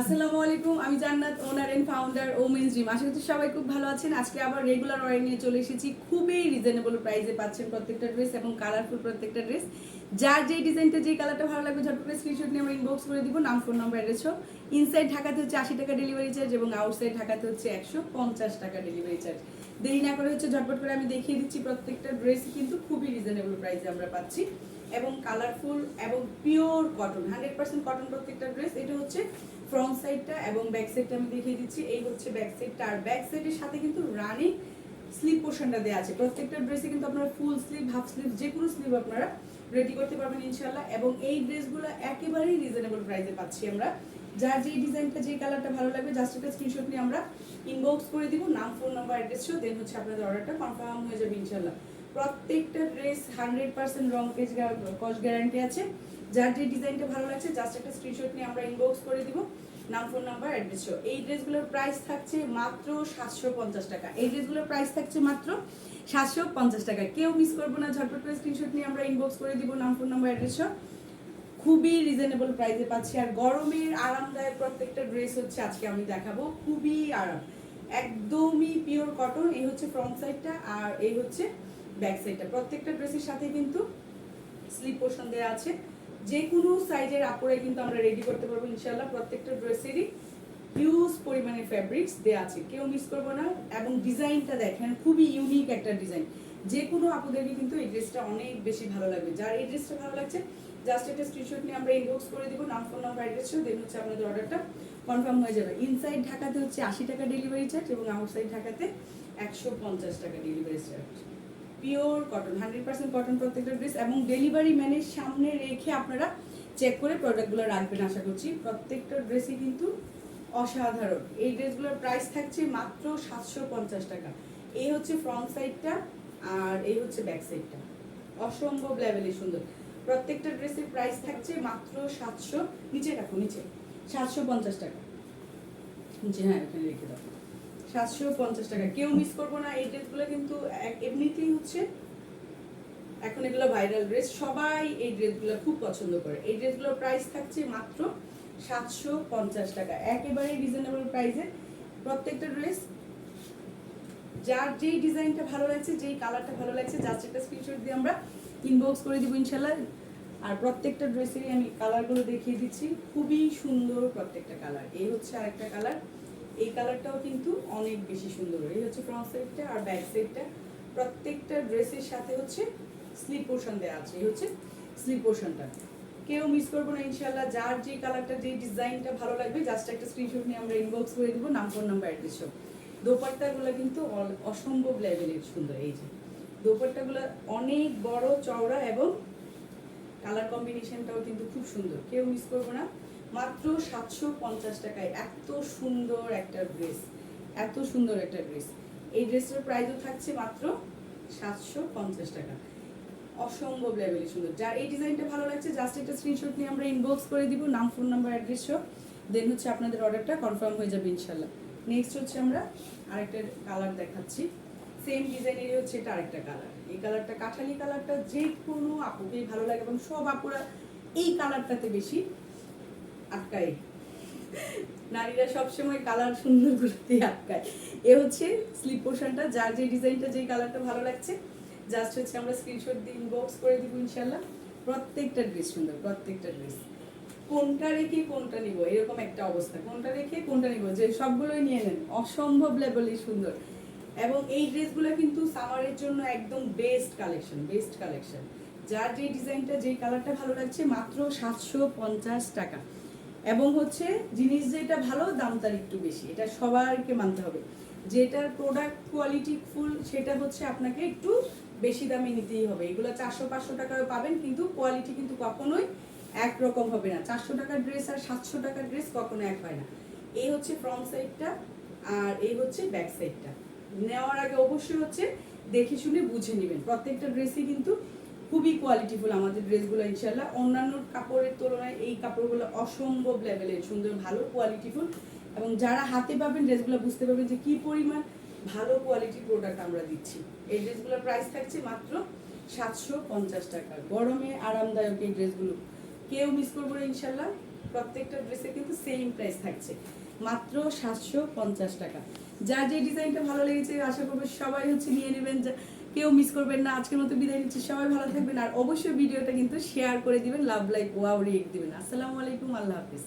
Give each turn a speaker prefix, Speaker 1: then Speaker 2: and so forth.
Speaker 1: আসসালামু আলাইকুম, আমি Jannat owner and founder women's gym আশা করছি সবাই খুব ভালো আছেন। আজকে আবার রেগুলার অর্ডার নিয়ে চলে এসেছি। খুবই রিজনেবল প্রাইসে পাচ্ছেন প্রত্যেকটা ড্রেস এবং কালারফুল প্রত্যেকটা ড্রেস যার যেই ডিজাইনটা যেই কালারটা ভালো লাগবে, ঝটপট করে স্ক্রিনশট নিয়ে আমরা ইনবক্স করে দিব। নাম ফোন নাম্বার হোক ইনসাইড ঢাকাতে হচ্ছে আশি টাকা ডেলিভারি চার্জ এবং আউটসাইড ঢাকাতে হচ্ছে একশো পঞ্চাশ টাকা ডেলিভারি চার্জ দেরি না করে হচ্ছে ঝটপট করে আমি দেখিয়ে দিচ্ছি প্রত্যেকটা ড্রেস কিন্তু খুবই রিজনেবল প্রাইসে আমরা পাচ্ছি। এবং কালারফুল এবং pure cotton hundred percent cotton প্রত্যেকটা ড্রেস এটা হচ্ছে ফ্রন্ট সাইডটা এবং ব্যাক সাইডটা আমি দেখিয়ে দিচ্ছি। এই হচ্ছে ব্যাক সাইডটা আর ব্যাক সাইডের সাথে কিন্তু রানিং স্লিপ পোর্শনটা দেওয়া আছে। প্রত্যেকটা ড্রেসে কিন্তু আপনারা ফুল স্লিভ হাফ স্লিভ যে কোনো স্লিভ আপনারা রেডি করতে পারবেন ইনশাল্লাহ এবং এই ড্রেসগুলো একেবারেই রিজনেবল প্রাইসে পাচ্ছি আমরা। যার যে ডিজাইনটা যে কালারটা ভালো লাগবে জাস্ট একটা স্ক্রিনশট নিয়ে আমরা ইনবক্স করে দিব, নাম ফোন নাম্বার অ্যাড্রেস সহ দেন হচ্ছে আপনাদের অর্ডারটা কনফার্ম হয়ে যাবে ইনশাল্লাহ প্রত্যেকটা ড্রেস হান্ড্রেড পার্সেন্ট রং পেজ কস্ট গ্যারান্টি আছে। যার যে ডিজাইনটা ভালো লাগছে জাস্ট একটা স্ক্রিনশট নিয়ে আমরা ইনবক্স করে দিব। নাম ফোন নাম্বার অ্যাড্রেস এই ড্রেসগুলোর প্রাইস থাকছে মাত্র সাতশো পঞ্চাশ টাকা। এই ড্রেসগুলোর প্রাইস থাকছে মাত্র সাতশো পঞ্চাশ টাকা। কেউ মিস করব না, ঝটপট করে স্ক্রিনশট নিয়ে আমরা ইনবক্স করে দিব, নাম ফোন নাম্বার অ্যাড্রেস খুবই রিজনেবল প্রাইসে পাচ্ছি। আর গরমের আরামদায়ক প্রত্যেকটা ড্রেস হচ্ছে, আজকে আমি দেখাবো। খুবই আরাম। একদমই পিওর কটন এই হচ্ছে ফ্রন্ট সাইডটা আর এই হচ্ছে ব্যাক সাইডটা প্রত্যেকটা ড্রেসের সাথে কিন্তু স্লিপ পোর্শন দেওয়া আছে। যে কোনো সাইজের আপুরে কিন্তু আমরা রেডি করতে পারব ইনশাল্লাহ প্রত্যেকটা ড্রেসেরই হিউজ পরিমাণে ফ্যাব্রিক্স দেওয়া আছে। কেউ মিস করব না। এবং ডিজাইনটা দেখেন, খুবই ইউনিক একটা ডিজাইন যে কোনো আপুদেরকে কিন্তু এই ড্রেসটা অনেক বেশি ভালো লাগবে। যার এই ড্রেসটা ভালো লাগছে জাস্ট একটা স্ক্রিনশট নিয়ে আমরা ইনবক্স করে দিব, নাম ফোন নাম্বার অ্যাড্রেস দেন হচ্ছে আপনাদের অর্ডারটা কনফার্ম হয়ে যাবে। ইনসাইড ঢাকাতে হচ্ছে আশি টাকা ডেলিভারি চার্জ এবং আউটসাইড ঢাকাতে একশো পঞ্চাশ টাকা delivery charge pure cotton hundred percent cotton প্রত্যেকটা ড্রেস এবং ডেলিভারি ম্যানের সামনে রেখে আপনারা চেক করে প্রোডাক্টগুলো রাখবেন আশা করছি। প্রত্যেকটা ড্রেসই কিন্তু অসাধারণ। এই ড্রেসগুলোর প্রাইস থাকছে মাত্র সাতশো পঞ্চাশ টাকা। এই হচ্ছে ফ্রন্ট সাইডটা আর এই হচ্ছে ব্যাক সাইডটা অসম্ভব লেভেলে সুন্দর। প্রত্যেকটা ড্রেসের প্রাইস থাকছে মাত্র সাতশো, নিচে রাখো, নিচে। সাতশো পঞ্চাশ টাকা। নিচে হ্যাঁ এখানে রেখে দাও। সাতশো পঞ্চাশ টাকা। কেউ মিস করব না, এই ড্রেসগুলো কিন্তু এমনিতেই হচ্ছে, এখন এগুলো ভাইরাল ড্রেস সবাই এই ড্রেসগুলো খুব পছন্দ করে। এই ড্রেসগুলোর প্রাইস থাকছে মাত্র সাতশো পঞ্চাশ টাকা। একেবারে রিজনেবল প্রাইসে প্রত্যেকটা ড্রেস যার যেই ডিজাইনটা ভালো লাগছে, যেই কালারটা ভালো লাগছে জাস্ট একটা স্ক্রিনশট দিয়ে আমরা ইনবক্স করে দিব ইনশাল্লাহ। আর প্রত্যেকটা ড্রেসেরই আমি কালারগুলো দেখিয়ে দিচ্ছি। খুবই সুন্দর প্রত্যেকটা কালার এই হচ্ছে আরেকটা কালার এই কালারটাও কিন্তু অনেক বেশি সুন্দর। এই হচ্ছে ফ্রন্ট সাইডটা আর ব্যাক সাইডটা প্রত্যেকটা ড্রেসের সাথে হচ্ছে স্লিপ পোর্শন দেওয়া আছে। এই হচ্ছে স্লিপ পোর্শনটা কেউ মিস করব না ইনশাল্লাহ যার যে কালারটা, যে ডিজাইনটা ভালো লাগবে জাস্ট একটা স্ক্রিনশট নিয়ে আমরা ইনবক্স করে দিব, নাম ফোন নাম্বার অ্যাড্রেস দোপাট্টাগুলো কিন্তু অসম্ভব লেভেলের সুন্দর। এই যে দোপাট্টাগুলো অনেক বড় চওড়া এবং কালার কম্বিনেশনটাও কিন্তু খুব সুন্দর। কেউ মিস করব না। মাত্র সাতশো পঞ্চাশ টাকায় এত সুন্দর একটা ড্রেস, এত সুন্দর একটা ড্রেস। এই ড্রেসটার প্রাইসও থাকছে মাত্র সাতশো পঞ্চাশ টাকা। অসম্ভব লেভেলে সুন্দর। যার এই ডিজাইনটা ভালো লাগছে জাস্ট একটা স্ক্রিনশট নিয়ে আমরা ইনবক্স করে দিব, নাম ফোন নাম্বার অ্যাড্রেস সহ দেন হচ্ছে আপনাদের অর্ডারটা কনফার্ম হয়ে যাবে ইনশাল্লাহ। নেক্সট হচ্ছে আমরা আরেকটা কালার দেখাচ্ছি। সেম ডিজাইনেরই হচ্ছে এটা আরেকটা কালার এই কালারটা কাঁঠালি কালারটা যে কোনো আপুকেই ভালো লাগে এবং সব আপুরা এই কালারটাতে বেশি আটকায়। নারীরা সবসময় কালার সুন্দর করতে আটকায়। এ হচ্ছে স্লিপ পোর্শনটা যার যে ডিজাইনটা যেই কালারটা ভালো লাগছে জাস্ট হচ্ছে আমরা স্ক্রিনশট দিয়ে ইনবক্স করে দিব ইনশাল্লাহ প্রত্যেকটা ড্রেস সুন্দর, প্রত্যেকটা ড্রেস কোনটা রেখে কোনটা নিব? এরকম একটা অবস্থা। কোনটা রেখে কোনটা নিব? যে সবগুলোই নিয়ে নেন। অসম্ভব লেভেলই সুন্দর। এবং এই ড্রেসগুলো কিন্তু সামারের জন্য একদম বেস্ট কালেকশন বেস্ট কালেকশন যার যে ডিজাইনটা যেই কালারটা ভালো লাগছে, মাত্র সাতশো পঞ্চাশ টাকা। এবং হচ্ছে জিনিস যেটা ভালো দাম তার একটু বেশি। এটা সবাইকে মানতে হবে। যেটার প্রোডাক্ট কোয়ালিটি ফুল সেটা হচ্ছে আপনাকে একটু বেশি দামে নিতেই হবে। এগুলো চারশো, পাঁচশো টাকায় পাবেন, কিন্তু কোয়ালিটি কিন্তু কখনোই একরকম হবে না। চারশো টাকার ড্রেস আর সাতশো টাকার ড্রেস কখনো এক হয় না। এই হচ্ছে ফ্রন্ট সাইডটা আর এই হচ্ছে ব্যাক সাইডটা নেওয়ার আগে অবশ্যই হচ্ছে দেখে শুনে বুঝে নেবেন। প্রত্যেকটা ড্রেসই কিন্তু খুবই কোয়ালিটিফুল আমাদের ড্রেসগুলো ইনশাল্লাহ অন্যান্য কাপড়ের তুলনায় এই কাপড়গুলো অসম্ভব লেভেলের সুন্দর, ভালো কোয়ালিটিফুল এবং যারা হাতে পাবেন ড্রেসগুলো বুঝতে পারবেন যে কি পরিমাণ ভালো কোয়ালিটির প্রোডাক্ট আমরা দিচ্ছি। এই ড্রেসগুলোর প্রাইস থাকছে মাত্র সাতশো পঞ্চাশ টাকা। গরমে আরামদায়ক এই ড্রেসগুলো কেউ মিস করব না ইনশাল্লাহ প্রত্যেকটা ড্রেসে কিন্তু সেম প্রাইস থাকছে। মাত্র সাতশো পঞ্চাশ টাকা। যার যে ডিজাইনটা ভালো লেগেছে, আশা করব সবাই হচ্ছে নিয়ে নেবেন। কেউ মিস করবেন না। আজকের মতো বিদায় নিচ্ছি। সবাই ভালো থাকবেন। আর অবশ্যই ভিডিওটা কিন্তু শেয়ার করে দিবেন। লাভ লাইক ওয়াও রিয়েক্ট দিবেন। আসসালামু আলাইকুম। আল্লাহ হাফিজ।